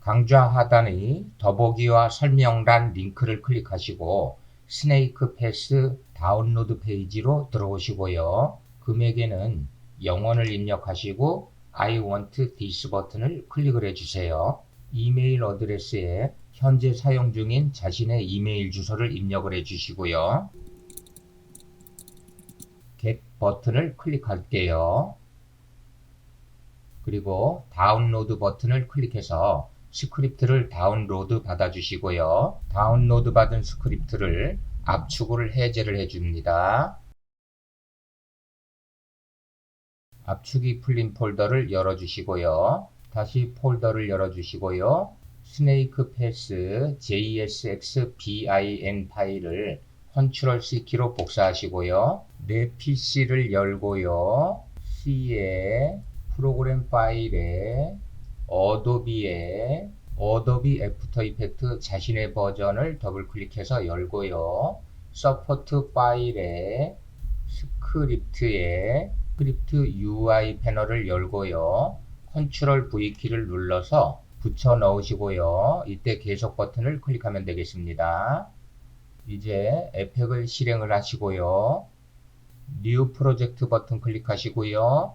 강좌 하단의 더보기와 설명란 링크를 클릭하시고 스네이크 패스 다운로드 페이지로 들어오시고요. 금액에는 영원을 입력하시고 I want this 버튼을 클릭을 해주세요. 이메일 어드레스에 현재 사용 중인 자신의 이메일 주소를 입력을 해주시고요. get 버튼을 클릭할게요. 그리고 다운로드 버튼을 클릭해서 스크립트를 다운로드 받아주시고요. 다운로드 받은 스크립트를 압축을 해제를 해줍니다. 압축이 풀린 폴더를 열어주시고요. 다시 폴더를 열어주시고요. 스네이크 패스 JSX bin 파일을 컨트롤 C 키로 복사하시고요. 내 PC를 열고요. C에 프로그램 파일에 어도비에 어도비 애프터 이펙트 자신의 버전을 더블 클릭해서 열고요. 서포트 파일에 스크립트에 스크립트 UI 패널을 열고요. 컨트롤 V 키를 눌러서 붙여 넣으시고요. 이때 계속 버튼을 클릭하면 되겠습니다. 이제 에펙을 실행을 하시고요. 뉴 프로젝트 버튼 클릭하시고요.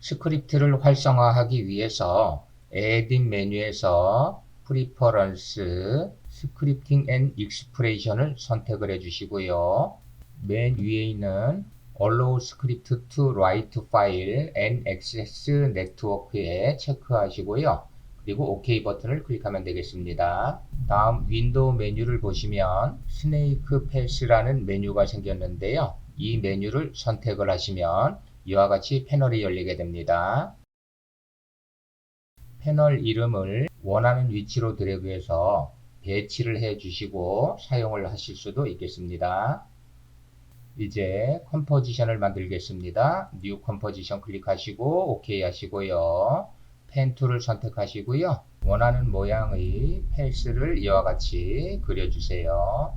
스크립트를 활성화하기 위해서 에딘 메뉴에서 프리퍼런스 스크립팅 앤 익스프레이션을 선택을 해 주시고요. 맨 위에 있는 Allow Script to Write File and Access Network에 체크하시고요. 그리고 OK 버튼을 클릭하면 되겠습니다. 다음 윈도우 메뉴를 보시면 스네이크 패스라는 메뉴가 생겼는데요. 이 메뉴를 선택을 하시면 이와 같이 패널이 열리게 됩니다. 패널 이름을 원하는 위치로 드래그해서 배치를 해 주시고 사용을 하실 수도 있겠습니다. 이제 컴포지션을 만들겠습니다. 뉴 컴포지션 클릭하시고 OK 하시고요. 펜 툴을 선택하시고요. 원하는 모양의 펠스를 이와 같이 그려주세요.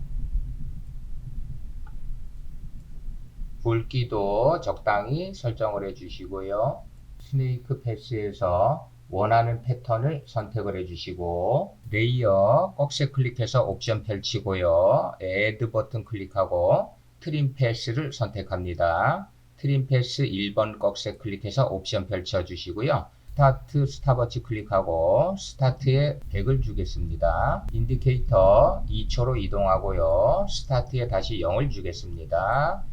굵기도 적당히 설정을 해주시고요. 스네이크 패스에서 원하는 패턴을 선택을 해주시고 레이어 꼭세 클릭해서 옵션 펼치고요. 애드 버튼 클릭하고 트림 패스를 선택합니다. 트림 패스 1번 꼭세 클릭해서 옵션 펼쳐주시고요. 스타트 스탑워치 클릭하고 스타트에 100을 주겠습니다. 인디케이터 2초로 이동하고요. 스타트에 다시 0을 주겠습니다.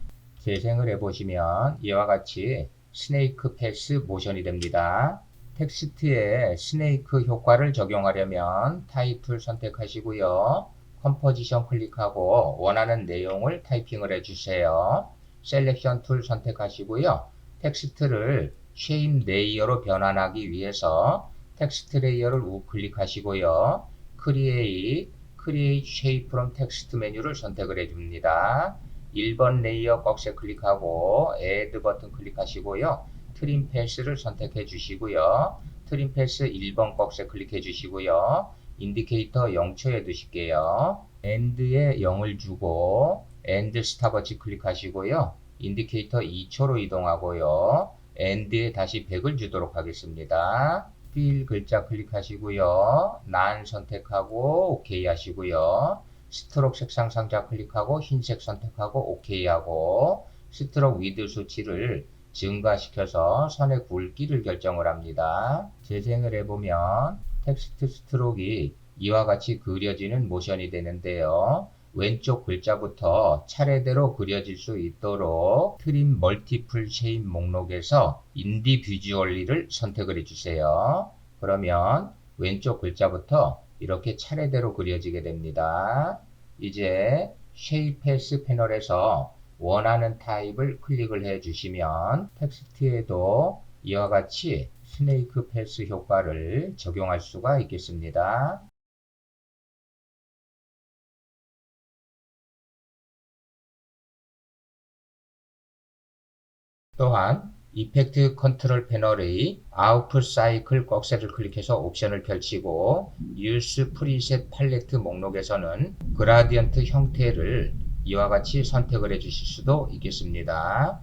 재생을 해보시면 이와 같이 스네이크 패스 모션이 됩니다. 텍스트에 스네이크 효과를 적용하려면 타이틀 선택하시고요. 컴포지션 클릭하고 원하는 내용을 타이핑을 해주세요. 셀렉션 툴 선택하시고요. 텍스트를 쉐임 레이어로 변환하기 위해서 텍스트 레이어를 우클릭하시고요. 크리에이트, 크리에이트 쉐이프 프롬 텍스트 메뉴를 선택을 해줍니다. 1번 레이어 꼭세 클릭하고 Add 버튼 클릭하시고요. 트림 패스를 선택해 주시고요. 트림 패스 1번 꼭세 클릭해 주시고요. 인디케이터 0초에 두실게요. 엔드에 0을 주고 엔드 스탑워치 클릭하시고요. 인디케이터 2초로 이동하고요. 엔드에 다시 100을 주도록 하겠습니다. 필 글자 클릭하시고요. 난 선택하고 OK 하시고요. 스트록 색상 상자 클릭하고 흰색 선택하고 OK 하고 스트록 위드 수치를 증가시켜서 선의 굵기를 결정을 합니다. 재생을 해보면 텍스트 스트록이 이와 같이 그려지는 모션이 되는데요. 왼쪽 글자부터 차례대로 그려질 수 있도록 트림 멀티플 쉐임 목록에서 인디비주얼리를 선택을 해주세요. 그러면 왼쪽 글자부터 이렇게 차례대로 그려지게 됩니다. 이제 쉐입 패스 패널에서 원하는 타입을 클릭을 해 주시면 텍스트에도 이와 같이 스네이크 패스 효과를 적용할 수가 있겠습니다. 또한 이펙트 컨트롤 패널의 아웃풋 사이클 꺽쇠를 클릭해서 옵션을 펼치고 Use 프리셋 팔레트 목록에서는 그라디언트 형태를 이와 같이 선택을 해 주실 수도 있겠습니다.